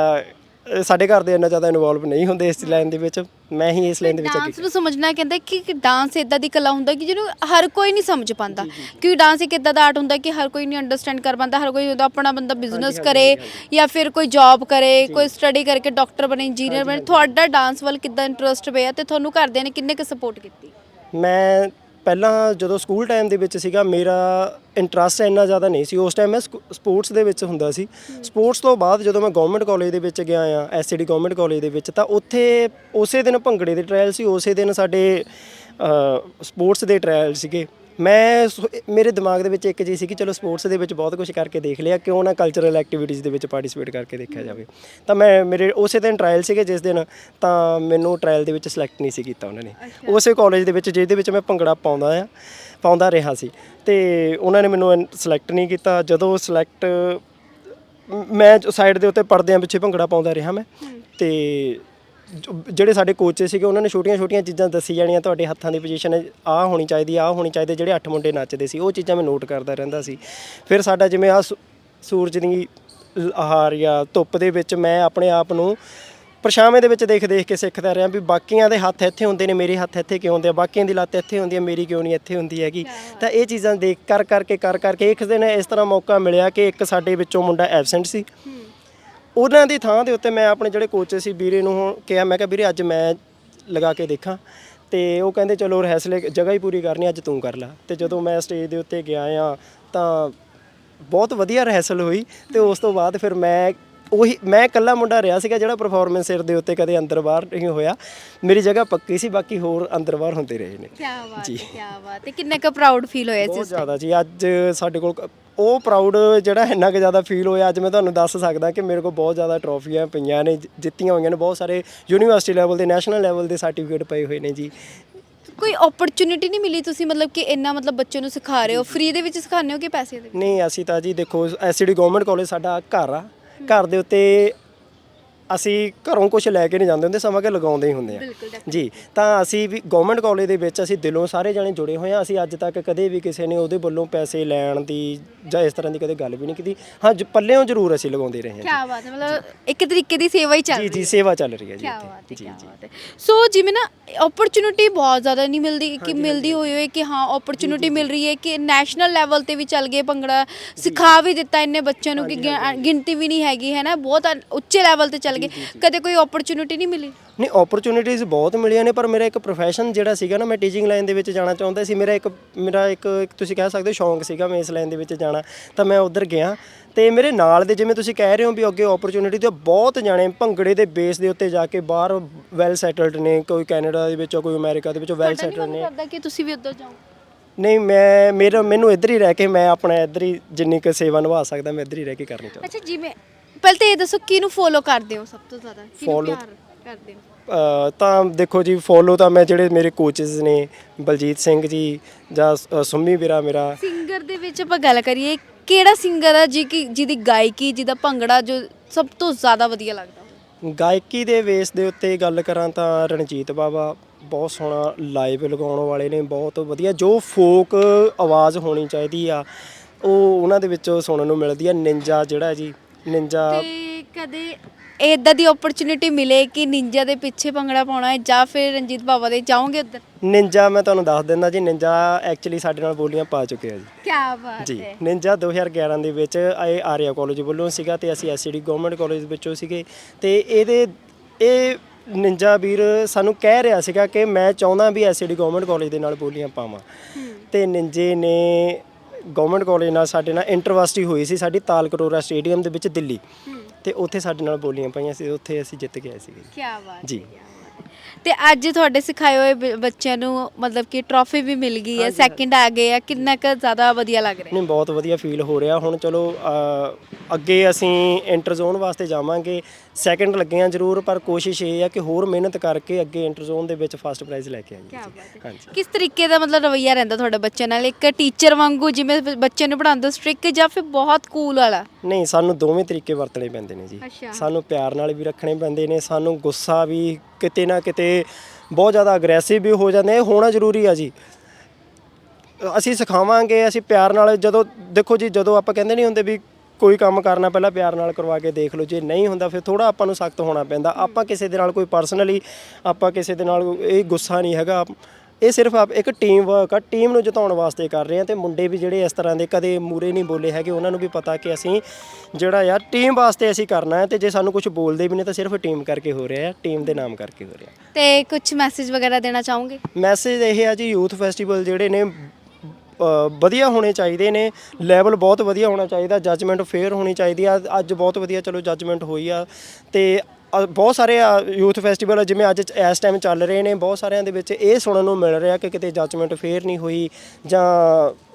ਅ, ਸਾਡੇ ਘਰ ਦੇ ਇੰਨਾ ਜ਼ਿਆਦਾ ਇਨਵੋਲਵ ਨਹੀਂ ਹੁੰਦੇ ਇਸ ਲਾਈਨ ਦੇ ਵਿੱਚ। ਮੈਂ ਹੀ ਇਸ ਲਾਈਨ ਦੇ ਵਿੱਚ ਅੱਗੇ
ਡਾਂਸ ਨੂੰ ਸਮਝਣਾ ਕਹਿੰਦੇ ਕਿ ਡਾਂਸ ਇਦਾਂ ਦੀ ਕਲਾ ਹੁੰਦਾ ਕਿ ਜਿਹਨੂੰ ਹਰ ਕੋਈ ਨਹੀਂ ਸਮਝ ਪਾਉਂਦਾ। ਕਿਉਂਕਿ ਡਾਂਸ ਇੱਕ ਇਦਾਂ ਦਾ ਆਰਟ ਹੁੰਦਾ ਕਿ ਹਰ ਕੋਈ ਨਹੀਂ ਅੰਡਰਸਟੈਂਡ ਕਰ ਪਾਉਂਦਾ ਹਰ ਕੋਈ ਉਹਦਾ ਆਪਣਾ ਬੰਦਾ ਬਿਜ਼ਨਸ ਕਰੇ ਜਾਂ ਫਿਰ ਕੋਈ ਜੌਬ ਕਰੇ ਕੋਈ ਸਟੱਡੀ ਕਰਕੇ ਡਾਕਟਰ ਬਣੇ ਇੰਜੀਨੀਅਰ ਬਣੇ। ਤੁਹਾਡਾ ਡਾਂਸ ਵੱਲ ਕਿੱਦਾਂ ਇੰਟਰਸਟ ਪਿਆ ਤੇ ਤੁਹਾਨੂੰ ਘਰਦਿਆਂ ਨੇ ਕਿੰਨੇ ਕੁ ਸਪੋਰਟ ਕੀਤੀ?
ਮੈਂ ਪਹਿਲਾਂ ਜਦੋਂ ਸਕੂਲ ਟਾਈਮ ਦੇ ਵਿੱਚ ਸੀਗਾ, ਮੇਰਾ ਇੰਟਰਸਟ ਇੰਨਾ ਜ਼ਿਆਦਾ ਨਹੀਂ ਸੀ। ਉਸ ਟਾਈਮ ਮੈਂ ਸਪੋਰਟਸ ਦੇ ਵਿੱਚ ਹੁੰਦਾ ਸੀ। ਸਪੋਰਟਸ ਤੋਂ ਬਾਅਦ ਜਦੋਂ ਮੈਂ ਗਵਰਨਮੈਂਟ ਕਾਲਜ ਦੇ ਵਿੱਚ ਗਿਆ ਆ ਐਸਸੀਡੀ ਗਵਰਨਮੈਂਟ ਕਾਲਜ ਦੇ ਵਿੱਚ, ਤਾਂ ਉੱਥੇ ਉਸੇ ਦਿਨ ਭੰਗੜੇ ਦੇ ਟ੍ਰਾਇਲ ਸੀ। ਉਸੇ ਦਿਨ ਸਾਡੇ ਸਪੋਰਟਸ ਦੇ ਟ੍ਰਾਇਲ ਸੀਗੇ। ਮੈਂ ਸੋ- ਮੇਰੇ ਦਿਮਾਗ ਦੇ ਵਿੱਚ ਇੱਕ ਚੀਜ਼ ਸੀ ਕਿ ਚਲੋ ਸਪੋਰਟਸ ਦੇ ਵਿੱਚ ਬਹੁਤ ਕੁਝ ਕਰਕੇ ਦੇਖ ਲਿਆ ਕਿਉਂ ਨਾ ਕਲਚਰਲ ਐਕਟੀਵਿਟੀਜ਼ ਦੇ ਵਿੱਚ ਪਾਰਟਿਸਿਪੇਟ ਕਰਕੇ ਦੇਖਿਆ ਜਾਵੇ। ਤਾਂ ਮੈਂ ਮੇਰੇ ਉਸੇ ਦਿਨ ਟ੍ਰਾਇਲ ਸੀਗੇ ਜਿਸ ਦਿਨ ਤਾਂ ਮੈਨੂੰ ਟ੍ਰਾਇਲ ਦੇ ਵਿੱਚ ਸਿਲੈਕਟ ਨਹੀਂ ਸੀ ਕੀਤਾ ਉਹਨਾਂ ਨੇ। ਉਸੇ ਕਾਲਜ ਦੇ ਵਿੱਚ ਜਿਹਦੇ ਵਿੱਚ ਮੈਂ ਭੰਗੜਾ ਪਾਉਂਦਾ ਆ ਪਾਉਂਦਾ ਰਿਹਾ ਸੀ। ਤੇ ਉਹਨਾਂ ਨੇ ਮੈਨੂੰ ਸਿਲੈਕਟ ਨਹੀਂ ਕੀਤਾ। ਜਦੋਂ ਸਿਲੈਕਟ ਮੈਂ ਸਾਈਡ ਦੇ ਉੱਤੇ ਪਰਦਿਆਂ ਪਿੱਛੇ ਭੰਗੜਾ ਪਾਉਂਦਾ ਰਿਹਾ ਮੈਂ। ਤੇ ਜਿਹੜੇ ਸਾਡੇ ਕੋਚ ਸੀਗੇ ਉਹਨਾਂ ਨੇ ਛੋਟੀਆਂ-ਛੋਟੀਆਂ ਚੀਜ਼ਾਂ ਦੱਸੀ ਜਾਣੀਆਂ ਤੁਹਾਡੇ ਹੱਥਾਂ ਦੀ ਪੋਜੀਸ਼ਨ ਆਹ ਹੋਣੀ ਚਾਹੀਦੀ ਆਹ ਹੋਣੀ ਚਾਹੀਦੀ ਜਿਹੜੇ ਅੱਠ ਮੁੰਡੇ ਨੱਚਦੇ ਸੀ ਉਹ ਚੀਜ਼ਾਂ ਮੈਂ ਨੋਟ ਕਰਦਾ ਰਹਿੰਦਾ ਸੀ। ਫਿਰ ਸਾਡਾ ਜਿਵੇਂ ਆ ਸੂਰਜ ਦੀ ਆਹਾਰ ਜਾਂ ਧੁੱਪ ਦੇ ਵਿੱਚ ਮੈਂ ਆਪਣੇ ਆਪ ਨੂੰ ਪਰਛਾਵੇਂ ਦੇ ਵਿੱਚ ਦੇਖ ਦੇਖ ਕੇ ਸਿੱਖਦਾ ਰਿਹਾ ਵੀ ਬਾਕੀਆਂ ਦੇ ਹੱਥ ਇੱਥੇ ਹੁੰਦੇ ਨੇ ਮੇਰੇ ਹੱਥ ਇੱਥੇ ਕਿਉਂ ਹੁੰਦੇ ਆ? ਬਾਕੀਆਂ ਦੀ ਲੱਤ ਇੱਥੇ ਹੁੰਦੀ ਹੈ ਮੇਰੀ ਕਿਉਂ ਨਹੀਂ ਇੱਥੇ ਹੁੰਦੀ ਹੈਗੀ? ਤਾਂ ਇਹ ਚੀਜ਼ਾਂ ਦੇਖ ਕਰ ਕਰਕੇ ਕਰ ਕਰਕੇ ਇੱਕ ਦਿਨ ਇਸ ਤਰ੍ਹਾਂ ਮੌਕਾ ਮਿਲਿਆ ਕਿ ਇੱਕ ਸਾਡੇ ਵਿੱਚੋਂ ਮੁੰਡਾ ਐਬਸੈਂਟ ਸੀ। ਉਹਨਾਂ ਦੀ ਥਾਂ ਦੇ ਉੱਤੇ ਮੈਂ ਆਪਣੇ ਜਿਹੜੇ ਕੋਚ ਸੀ ਵੀਰੇ ਨੂੰ ਹੁਣ ਕਿਹਾ, ਮੈਂ ਕਿਹਾ ਵੀਰੇ ਅੱਜ ਮੈਂ ਲਗਾ ਕੇ ਦੇਖਾਂ। ਤੇ ਉਹ ਕਹਿੰਦੇ, ਚਲੋ ਰਿਹਰਸਲ ਜਗ੍ਹਾ ਹੀ ਪੂਰੀ ਕਰਨੀ, ਅੱਜ ਤੂੰ ਕਰ ਲੈ। ਤੇ ਜਦੋਂ ਮੈਂ ਸਟੇਜ ਦੇ ਉੱਤੇ ਗਿਆ ਆ, ਤਾਂ ਬਹੁਤ ਵਧੀਆ ਰਿਹਰਸਲ ਹੋਈ ਤੇ ਉਸ ਤੋਂ ਬਾਅਦ ਫਿਰ ਮੈਂ ਉਹੀ ਮੈਂ ਇਕੱਲਾ ਮੁੰਡਾ ਰਿਹਾ ਸੀਗਾ ਜਿਹੜਾ ਪਰਫਾਰਮੈਂਸ ਸਿਰ ਦੇ ਉੱਤੇ ਕਦੇ ਅੰਦਰ ਬਾਹਰ ਨਹੀਂ ਹੋਇਆ। ਮੇਰੀ ਜਗ੍ਹਾ ਪੱਕੀ ਸੀ ਬਾਕੀ ਹੋਰ ਅੰਦਰ ਬਾਹਰ ਹੁੰਦੇ ਰਹੇ ਨੇ।
ਕੀ ਬਾਤ ਜੀ। ਕੀ ਬਾਤ ਹੈ। ਕਿੰਨਾ ਕੁ ਪ੍ਰਾਊਡ ਫੀਲ ਹੋਇਆ ਸੀ ਬਹੁਤ
ਜ਼ਿਆਦਾ ਜੀ। ਅੱਜ ਸਾਡੇ ਕੋਲ ਉਹ ਪ੍ਰਾਊਡ ਜਿਹੜਾ ਇੰਨਾ ਕੁ ਜ਼ਿਆਦਾ ਫੀਲ ਹੋਇਆ ਅੱਜ ਮੈਂ ਤੁਹਾਨੂੰ ਦੱਸ ਸਕਦਾ ਕਿ ਮੇਰੇ ਕੋਲ ਬਹੁਤ ਜ਼ਿਆਦਾ ਟਰੋਫੀਆਂ ਪਈਆਂ ਨੇ ਜਿੱਤੀਆਂ ਹੋਈਆਂ ਨੇ। ਬਹੁਤ ਸਾਰੇ ਯੂਨੀਵਰਸਿਟੀ ਲੈਵਲ ਦੇ ਨੈਸ਼ਨਲ ਲੈਵਲ ਦੇ ਸਰਟੀਫਿਕੇਟ ਪਏ ਹੋਏ ਨੇ ਜੀ।
ਕੋਈ ਓਪਰਚ्युनिटी ਨਹੀਂ ਮਿਲੀ ਤੁਸੀਂ ਮਤਲਬ ਕਿ ਇੰਨਾ ਮਤਲਬ ਬੱਚੇ ਨੂੰ ਸਿਖਾ ਰਹੇ ਹੋ? ਫ੍ਰੀ ਦੇ ਵਿੱਚ ਸਿਖਾਉਂਦੇ ਹੋ ਕਿ ਪੈਸੇ ਦੇ
ਨਹੀਂ ਅਸੀਂ ਤਾਂ ਜੀ ਦੇਖੋ ਐਸਡੀ ਗਵਰਨਮੈਂਟ ਕਾਲਜ ਸਾਡਾ ਘਰ ਆ। ਘਰ ਦੇ ਉੱਤੇ ਅਸੀਂ ਘਰੋਂ ਕੁਝ ਲੈ ਕੇ ਨਹੀਂ ਜਾਂਦੇ ਹੁੰਦੇ ਸਮਾਂ ਕਿ ਲਗਾਉਂਦੇ ਹੀ ਹੁੰਦੇ ਆ। ਜੀ ਤਾਂ ਅਸੀਂ ਵੀ ਗਵਰਨਮੈਂਟ ਕਾਲਜ ਦੇ ਵਿੱਚ ਅਸੀਂ ਦਿਲੋਂ ਸਾਰੇ ਜਣੇ ਜੁੜੇ ਹੋਏ ਆ ਅਸੀਂ ਅੱਜ ਤੱਕ ਕਦੇ ਵੀ ਕਿਸੇ ਨੇ ਉਹਦੇ ਵੱਲੋਂ ਪੈਸੇ ਲੈਣ ਦੀ ਜਾਂ ਇਸ ਤਰ੍ਹਾਂ ਦੀ ਕਦੇ ਗੱਲ ਵੀ ਨਹੀਂ ਕੀਤੀ। ਹਾਂ ਜ- ਪੱਲਿਓਂ ਜ਼ਰੂਰ ਅਸੀਂ ਲਗਾਉਂਦੇ ਰਹੇ ਹਾਂ
ਕੀ ਬਾਤ ਹੈ ਮਤਲਬ ਇੱਕ ਤਰੀਕੇ ਦੀ ਸੇਵਾ ਹੀ ਚੱਲ ਰਹੀ ਹੈ।
ਜੀ ਸੇਵਾ ਚੱਲ ਰਹੀ ਹੈ ਜੀ ਕਿਆ
ਬਾਤ ਹੈ
ਇੱਥੇ
ਬਾਤ ਹੈ। ਸੋ ਜਿਵੇਂ ਨਾ ਓਪਰਚ्युनिटी ਬਹੁਤ ਜ਼ਿਆਦਾ ਨਹੀਂ ਮਿਲਦੀ। ਕਿ ਮਿਲਦੀ ਹੋਈ ਹੋਏ ਕਿ ਹਾਂ ਓਪਰਚ्युनिटी ਮਿਲ ਰਹੀ ਹੈ ਕਿ ਨੈਸ਼ਨਲ ਲੈਵਲ ਤੇ ਵੀ ਚੱਲ ਗਏ ਭੰਗੜਾ। ਸਿਖਾ ਵੀ ਦਿੱਤਾ ਇੰਨੇ ਬੱਚਿਆਂ ਨੂੰ ਕਿ ਗਿਣਤੀ ਵੀ ਨਹੀਂ ਹੈਗੀ ਹੈ ਨਾ? ਬਹੁਤ ਉੱਚੇ ਲੈਵਲ ਤੇ ਚੱਲ ਕਰਗੇ ਕਦੇ ਕੋਈ ਓਪਰਚ्युनिटी ਨਹੀਂ ਮਿਲੀ?
ਨਹੀਂ ਓਪਰਚ्युनिटीज ਬਹੁਤ ਮਿਲੀਆਂ ਨੇ ਪਰ ਮੇਰਾ ਇੱਕ ਪ੍ਰੋਫੈਸ਼ਨ ਜਿਹੜਾ ਸੀਗਾ ਨਾ ਮੈਂ ਟੀਚਿੰਗ ਲਾਈਨ ਦੇ ਵਿੱਚ ਜਾਣਾ ਚਾਹੁੰਦਾ ਸੀ। ਮੇਰਾ ਇੱਕ ਮੇਰਾ ਇੱਕ ਤੁਸੀਂ ਕਹਿ ਸਕਦੇ ਹੋ ਸ਼ੌਂਕ ਸੀਗਾ ਮੈਂ ਇਸ ਲਾਈਨ ਦੇ ਵਿੱਚ ਜਾਣਾ। ਤਾਂ ਮੈਂ ਉਧਰ ਗਿਆ ਤੇ ਮੇਰੇ ਨਾਲ ਦੇ ਜਿਵੇਂ ਤੁਸੀਂ ਕਹਿ ਰਹੇ ਹੋ ਵੀ ਅੱਗੇ ਓਪਰਚ्युनिटी ਤੇ ਬਹੁਤ ਜਾਣੇ ਭੰਗੜੇ ਦੇ ਬੇਸ ਦੇ ਉੱਤੇ ਜਾ ਕੇ ਬਾਹਰ ਵੈਲ ਸੈਟਲਡ ਨੇ ਕੋਈ ਕੈਨੇਡਾ ਦੇ ਵਿੱਚੋਂ ਕੋਈ ਅਮਰੀਕਾ ਦੇ ਵਿੱਚੋਂ ਵੈਲ ਸੈਟਲਡ ਨੇ
ਲੱਗਦਾ ਕਿ ਤੁਸੀਂ ਵੀ ਉਧਰ ਜਾਓ?
ਨਹੀਂ ਮੈਂ ਮੇਰਾ ਮੈਨੂੰ ਇੱਧਰ ਹੀ ਰਹਿ ਕੇ ਮੈਂ ਆਪਣਾ ਇੱਧਰ ਹੀ ਜਿੰਨੀ ਕੁ ਸੇਵਾ ਨਿਭਾ ਸਕਦਾ ਮੈਂ ਇੱਧਰ ਹੀ ਰਹਿ ਕੇ ਕਰਨੀ ਚਾਹੁੰਦਾ।
ਅੱਛਾ ਜਿਵੇਂ ਪਹਿਲਾਂ ਤਾਂ ਇਹ ਦੱਸੋ ਕਿਹਨੂੰ ਫੋਲੋ ਕਰਦੇ ਹੋ ਸਭ ਤੋਂ ਜ਼ਿਆਦਾ? ਕਿਹਨੂੰ
Follow-
ਪਿਆਰ ਕਰਦੇ ਹੋ?
ਅ, ਤਾਂ ਦੇਖੋ ਜੀ ਫੋਲੋ ਤਾਂ ਮੈਂ ਜਿਹੜੇ ਮੇਰੇ ਕੋਚਸ ਨੇ ਬਲਜੀਤ ਸਿੰਘ ਜੀ ਜਾਂ ਸ- ਸੁੰਮੀ ਵੀਰਾ ਮੇਰਾ।
ਸਿੰਗਰ ਦੇ ਵਿੱਚ ਆਪਾਂ ਗੱਲ ਕਰੀਏ ਕਿਹੜਾ ਸਿੰਗਰ ਆ ਜੀ ਕਿ ਜਿਹਦੀ ਗਾਇਕੀ ਜਿਹਦਾ ਭੰਗੜਾ ਜੋ ਸਭ ਤੋਂ ਜ਼ਿਆਦਾ ਵਧੀਆ ਲੱਗਦਾ ਹੋਵੇ?
ਗਾਇਕੀ ਦੇ ਵੇਸ ਦੇ ਉੱਤੇ ਗੱਲ ਕਰਾਂ ਤਾਂ ਰਣਜੀਤ ਬਾਬਾ ਬਹੁਤ ਸੋਹਣਾ ਲਾਈਵ ਲਗਾਉਣ ਵਾਲੇ ਨੇ ਬਹੁਤ ਵਧੀਆ। ਜੋ ਫੋਕ ਆਵਾਜ਼ ਹੋਣੀ ਚਾਹੀਦੀ ਆ ਉਹ ਉਹਨਾਂ ਦੇ ਵਿੱਚੋਂ ਸੁਣਨ ਨੂੰ ਮਿਲਦੀ ਆ। ਨਿੰਜਾ ਜਿਹੜਾ ਜੀ ਨਿੰਜਾ।
ਤੇ ਕਦੇ ਇਦਾਂ ਦੀ ਓਪਰਚ्युनिटी ਮਿਲੇ ਕਿ ਨਿੰਜਾ ਦੇ ਪਿੱਛੇ ਭੰਗੜਾ ਪਾਉਣਾ ਹੈ ਜਾਂ ਫਿਰ ਰਣਜੀਤ ਬਾਵਾ ਦੇ ਜਾਓਗੇ ਉੱਧਰ?
ਨਿੰਜਾ ਮੈਂ ਤੁਹਾਨੂੰ ਦੱਸ ਦਿੰਦਾ ਜੀ ਨਿੰਜਾ ਐਕਚੁਅਲੀ ਸਾਡੇ ਨਾਲ ਬੋਲੀਆਂ ਪਾ ਚੁੱਕੇ ਆ ਜੀ।
ਕੀ ਬਾਤ
ਜੀ ਨਿੰਜਾ 2011 ਦੇ ਵਿੱਚ ਆਏ ਆਰਿਆ ਕਾਲਜ ਵੱਲੋਂ ਸੀਗਾ ਤੇ ਅਸੀਂ ਐਸਡੀ ਗਵਰਨਮੈਂਟ ਕਾਲਜ ਵਿੱਚੋਂ ਸੀਗੇ ਤੇ ਇਹਦੇ ਇਹ ਨਿੰਜਾ ਵੀਰ ਸਾਨੂੰ ਕਹਿ ਰਿਹਾ ਸੀਗਾ ਕਿ ਮੈਂ ਚਾਹੁੰਦਾ ਵੀ ਐਸਡੀ ਗਵਰਨਮੈਂਟ ਕਾਲਜ ਦੇ ਨਾਲ ਬੋਲੀਆਂ ਪਾਵਾਂ। ਤੇ ਨਿੰਜੇ ਨੇ ਗਵਰਨਮੈਂਟ ਕਾਲਜ ਨਾਲ ਸਾਡੇ ਨਾਲ ਇੰਟਰਵਰਸਿਟੀ ਹੋਈ ਸੀ ਸਾਡੀ ਤਾਲਕਟੋਰਾ ਸਟੇਡੀਅਮ ਦੇ ਵਿੱਚ ਦਿੱਲੀ ਤੇ ਉੱਥੇ ਸਾਡੇ ਨਾਲ ਬੋਲੀਆਂ ਪਾਈਆਂ ਸੀ ਉੱਥੇ ਅਸੀਂ ਜਿੱਤ ਕੇ ਆਏ ਸੀਗੇ।
ਕੀ ਬਾਤ
ਜੀ।
ਤੇ ਅੱਜ ਤੁਹਾਡੇ ਸਿਖਾਏ ਹੋਏ ਬ- ਬੱਚਿਆਂ ਨੂੰ ਮਤਲਬ ਕਿ ਟਰੋਫੀ ਵੀ ਮਿਲ ਗਈ ਹੈ ਸੈਕਿੰਡ ਆ ਗਏ ਆ ਕਿੰਨਾ ਕੁ ਜ਼ਿਆਦਾ ਵਧੀਆ ਲੱਗ ਰਿਹਾ?
ਨਹੀਂ ਬਹੁਤ ਵਧੀਆ ਫੀਲ ਹੋ ਰਿਹਾ। ਹੁਣ ਚਲੋ ਅ, ਅੱਗੇ ਅਸੀਂ ਇੰਟਰ ਜ਼ੋਨ ਵਾਸਤੇ ਜਾਵਾਂਗੇ। ਸੈਕੰਡ ਲੱਗੇ ਆ ਜ਼ਰੂਰ ਪਰ ਕੋਸ਼ਿਸ਼ ਇਹ ਆ ਕਿ ਹੋਰ ਮਿਹਨਤ ਕਰਕੇ ਅੱਗੇ ਇੰਟਰ ਜ਼ੋਨ ਦੇ ਵਿੱਚ ਫਸਟ ਪ੍ਰਾਈਜ਼ ਲੈ ਕੇ ਆਈਏ। ਹਾਂਜੀ।
ਕਿਸ ਤਰੀਕੇ ਦਾ ਮਤਲਬ ਰਵਈਆ ਰਹਿੰਦਾ ਤੁਹਾਡਾ ਬੱਚਿਆਂ ਨਾਲ? ਇੱਕ ਟੀਚਰ ਵਾਂਗੂ ਜਿਵੇਂ ਬ- ਬੱਚੇ ਨੂੰ ਪੜ੍ਹਾਉਂਦੇ ਸਟ੍ਰਿਕ ਜਾਂ ਫਿਰ ਬਹੁਤ ਕੂਲ ਵਾਲਾ?
ਨਹੀਂ ਸਾਨੂੰ ਦੋਵੇਂ ਤਰੀਕੇ ਵਰਤਣੇ ਪੈਂਦੇ ਨੇ ਜੀ।
ਅੱਛਾ।
ਸਾਨੂੰ ਪਿਆਰ ਨਾਲ ਵੀ ਰੱਖਣੇ ਪੈਂਦੇ ਨੇ ਸਾਨੂੰ ਗੁੱਸਾ ਵੀ ਕਿਤੇ ਨਾ ਕਿਤੇ ਬਹੁਤ ਜ਼ਿਆਦਾ ਅਗਰੈਸਿਵ ਵੀ ਹੋ ਜਾਂਦੇ ਇਹ ਹੋਣਾ ਜ਼ਰੂਰੀ ਆ ਜੀ। ਅਸੀਂ ਸਿਖਾਵਾਂਗੇ, ਅਸੀਂ ਪਿਆਰ ਨਾਲ, ਜਦੋਂ, ਦੇਖੋ ਜੀ, ਜਦੋਂ ਆਪਾਂ ਕਹਿੰਦੇ ਨਹੀਂ ਹੁੰਦੇ ਵੀ ਕੋਈ ਕੰਮ ਕਰਨਾ ਪਹਿਲਾਂ ਪਿਆਰ ਨਾਲ ਕਰਵਾ ਕੇ ਦੇਖ ਲਓ, ਜੇ ਨਹੀਂ ਹੁੰਦਾ ਫਿਰ ਥੋੜਾ ਆਪਾਂ ਨੂੰ ਸਖਤ ਹੋਣਾ ਪੈਂਦਾ। ਆਪਾਂ ਕਿਸੇ ਦੇ ਨਾਲ ਕੋਈ ਪਰਸਨਲੀ ਆਪਾਂ ਕਿਸੇ ਦੇ ਨਾਲ ਇਹ ਗੁੱਸਾ ਨਹੀਂ ਹੈਗਾ। ਇਹ ਸਿਰਫ ਆਪ ਇੱਕ ਟੀਮ ਵਰਕ ਆ ਟੀਮ ਨੂੰ ਜਿਤਾਉਣ ਵਾਸਤੇ ਕਰ ਰਹੇ ਆ ਤੇ ਮੁੰਡੇ ਵੀ ਜਿਹੜੇ ਇਸ ਤਰ੍ਹਾਂ ਦੇ ਕਦੇ ਮੂਰੇ ਨਹੀਂ ਬੋਲੇ ਹੈਗੇ ਉਹਨਾਂ ਨੂੰ ਵੀ ਪਤਾ ਕਿ ਅਸੀਂ ਜਿਹੜਾ ਯਾਰ ਟੀਮ ਵਾਸਤੇ ਅਸੀਂ ਕਰਨਾ ਹੈ ਤੇ ਜੇ ਸਾਨੂੰ ਕੁਝ ਬੋਲਦੇ ਵੀ ਨੇ ਤਾਂ ਸਿਰਫ ਟੀਮ ਕਰਕੇ ਹੋ ਰਿਹਾ ਹੈ ਟੀਮ ਦੇ ਨਾਮ ਕਰਕੇ ਹੋ ਰਿਹਾ
ਤੇ ਕੁਝ ਮੈਸੇਜ ਵਗੈਰਾ ਦੇਣਾ ਚਾਹੋਗੇ?
ਮੈਸੇਜ ਇਹ ਆ ਜੀ ਯੂਥ ਫੈਸਟੀਵਲ ਜਿਹੜੇ ਨੇ ਵਧੀਆ ਹੋਣੇ ਚਾਹੀਦੇ ਨੇ ਲੈਵਲ ਬਹੁਤ ਵਧੀਆ ਹੋਣਾ ਚਾਹੀਦਾ ਜੱਜਮੈਂਟ ਫੇਅਰ ਹੋਣੀ ਚਾਹੀਦੀ ਆ ਅੱਜ ਬਹੁਤ ਵਧੀਆ ਚਲੋ ਜੱਜਮੈਂਟ ਹੋਈ ਆ ਤੇ ਅ, ਬਹੁਤ ਸਾਰੇ ਯੂਥ ਫੈਸਟੀਵਲ ਜਿਵੇਂ ਅੱਜ ਇਸ ਟਾਈਮ ਚੱਲ ਰਹੇ ਨੇ ਬਹੁਤ ਸਾਰਿਆਂ ਦੇ ਵਿੱਚ ਇਹ ਸੁਣਨ ਨੂੰ ਮਿਲ ਰਿਹਾ ਕਿ ਕਿਤੇ ਜੱਜਮੈਂਟ ਫੇਅਰ ਨਹੀਂ ਹੋਈ ਜਾਂ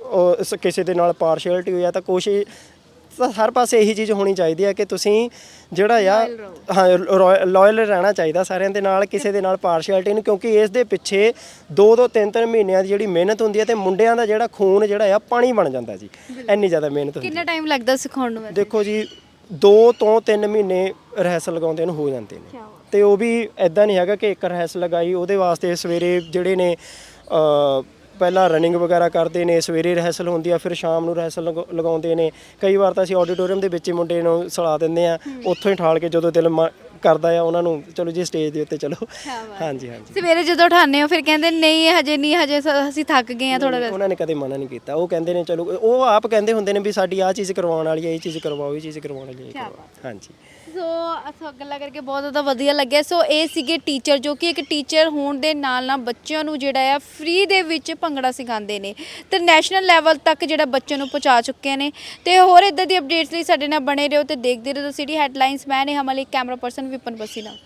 ਉਹ ਸ- ਕਿਸੇ ਦੇ ਨਾਲ ਪਾਰਸ਼ੈਲਿਟੀ ਹੋਈ ਆ ਤਾਂ ਕੋਸ਼ਿਸ਼ ਤਾਂ ਹਰ ਪਾਸੇ ਇਹੀ ਚੀਜ਼ ਹੋਣੀ ਚਾਹੀਦੀ ਹੈ ਕਿ ਤੁਸੀਂ ਜਿਹੜਾ ਆ ਹਾਂ ਲਾਇਲ ਰਹਿਣਾ ਚਾਹੀਦਾ ਸਾਰਿਆਂ ਦੇ ਨਾਲ ਕਿਸੇ ਦੇ ਨਾਲ ਪਾਰਸ਼ੈਲਿਟੀ ਨਹੀਂ ਕਿਉਂਕਿ ਇਸ ਦੇ ਪਿੱਛੇ 2 ਦੋ 3 3 ਮਹੀਨਿਆਂ ਦੀ ਜਿਹੜੀ ਮਿਹਨਤ ਹੁੰਦੀ ਹੈ ਤੇ ਮੁੰਡਿਆਂ ਦਾ ਜਿਹੜਾ ਖੂਨ ਜਿਹੜਾ ਆ ਪਾਣੀ ਬਣ ਜਾਂਦਾ ਜੀ। ਇੰਨੀ ਜ਼ਿਆਦਾ ਮਿਹਨਤ ਹੁੰਦੀ
ਕਿੰਨਾ ਟਾਈਮ ਲੱਗਦਾ ਸਿਖਾਉਣ ਨੂੰ ਵੈਸੇ?
ਦੇਖੋ ਜੀ 2 ਤੋਂ 3 ਮਹੀਨੇ ਰਿਹਰਸਲ ਲਗਾਉਂਦੇ ਨੂੰ ਹੋ ਜਾਂਦੇ ਨੇ। ਤੇ ਉਹ ਵੀ ਐਦਾਂ ਨਹੀਂ ਹੈਗਾ ਕਿ ਇੱਕ ਰਿਹਰਸਲ ਲਗਾਈ ਉਹਦੇ ਵਾਸਤੇ ਸਵੇਰੇ ਜਿਹੜੇ ਨੇ ਪਹਿਲਾਂ ਰਨਿੰਗ ਵਗੈਰਾ ਕਰਦੇ ਨੇ ਸਵੇਰੇ ਰਿਹਰਸਲ ਹੁੰਦੀ ਆ ਫਿਰ ਸ਼ਾਮ ਨੂੰ ਰਿਹਰਸਲ ਲਗਾ- ਲਗਾਉਂਦੇ ਨੇ। ਕਈ ਵਾਰ ਤਾਂ ਅਸੀਂ ਆਡੀਟੋਰੀਅਮ ਦੇ ਵਿੱਚ ਹੀ ਮੁੰਡੇ ਨੂੰ ਸਲਾ ਦਿੰਦੇ ਆ ਉੱਥੋਂ ਹੀ ਠਾਲ ਕੇ ਜਦੋਂ ਦਿਲ ਮ- ਕਰਦਾ ਆ ਉਹਨਾਂ ਨੂੰ ਚਲੋ ਜੀ ਸਟੇਜ ਦੇ ਉੱਤੇ ਚਲੋ। ਹਾਂਜੀ ਹਾਂਜੀ।
ਸਵੇਰੇ ਜਦੋਂ ਉਠਾਉਂਦੇ ਹੋ ਫਿਰ ਕਹਿੰਦੇ ਨਹੀਂ ਹਜੇ ਨਹੀਂ ਹਜੇ ਸ- ਅਸੀਂ ਥੱਕ ਗਏ ਆ ਥੋੜਾ
ਉਹਨਾਂ ਨੇ ਕਦੇ ਮਨਾ ਨਹੀਂ ਕੀਤਾ। ਉਹ ਕਹਿੰਦੇ ਨੇ ਚਲੋ ਉਹ ਆਪ ਕਹਿੰਦੇ ਹੁੰਦੇ ਨੇ ਵੀ ਸਾਡੀ ਆਹ ਚੀਜ਼ ਕਰਵਾਉਣ ਵਾਲੀ ਹੈ ਇਹ ਚੀਜ਼ ਕਰਵਾਓ ਇਹ ਚੀਜ਼ ਕਰਵਾਉਣ ਵਾਲੀ ਹੈ ਇਹ ਕਰਵਾਓ। ਹਾਂਜੀ।
ਸੋ ਅਸਾਂ ਗੱਲਾਂ ਕਰਕੇ ਬਹੁਤ ਜ਼ਿਆਦਾ ਵਧੀਆ ਲੱਗਿਆ। ਸੋ ਇਹ ਸੀਗੇ ਟੀਚਰ ਜੋ ਕਿ ਇੱਕ ਟੀਚਰ ਹੋਣ ਦੇ ਨਾਲ ਨਾਲ ਬੱਚਿਆਂ ਨੂੰ ਜਿਹੜਾ ਆ ਫ੍ਰੀ ਦੇ ਵਿੱਚ ਭੰਗੜਾ ਸਿਖਾਉਂਦੇ ਨੇ। ਤੇ ਨੈਸ਼ਨਲ ਲੈਵਲ ਤੱਕ ਜਿਹੜਾ ਬੱਚਿਆਂ ਨੂੰ ਪਹੁੰਚਾ ਚੁੱਕੇ ਨੇ। ਤੇ ਹੋਰ ਇਦਾਂ ਦੀ ਅਪਡੇਟਸ ਲਈ ਸਾਡੇ ਨਾਲ ਬਣੇ ਰਹੋ ਤੇ ਦੇਖਦੇ ਰਹੋ ਸਿਟੀ ਹੈਡਲਾਈਨਸ ਮੈਂ ਨੇ ਹਮਾਲੀ ਕੈਮਰਾ ਪਰਸਨ ਵਿਪਨ ਬਸੀ ਨਾਲ।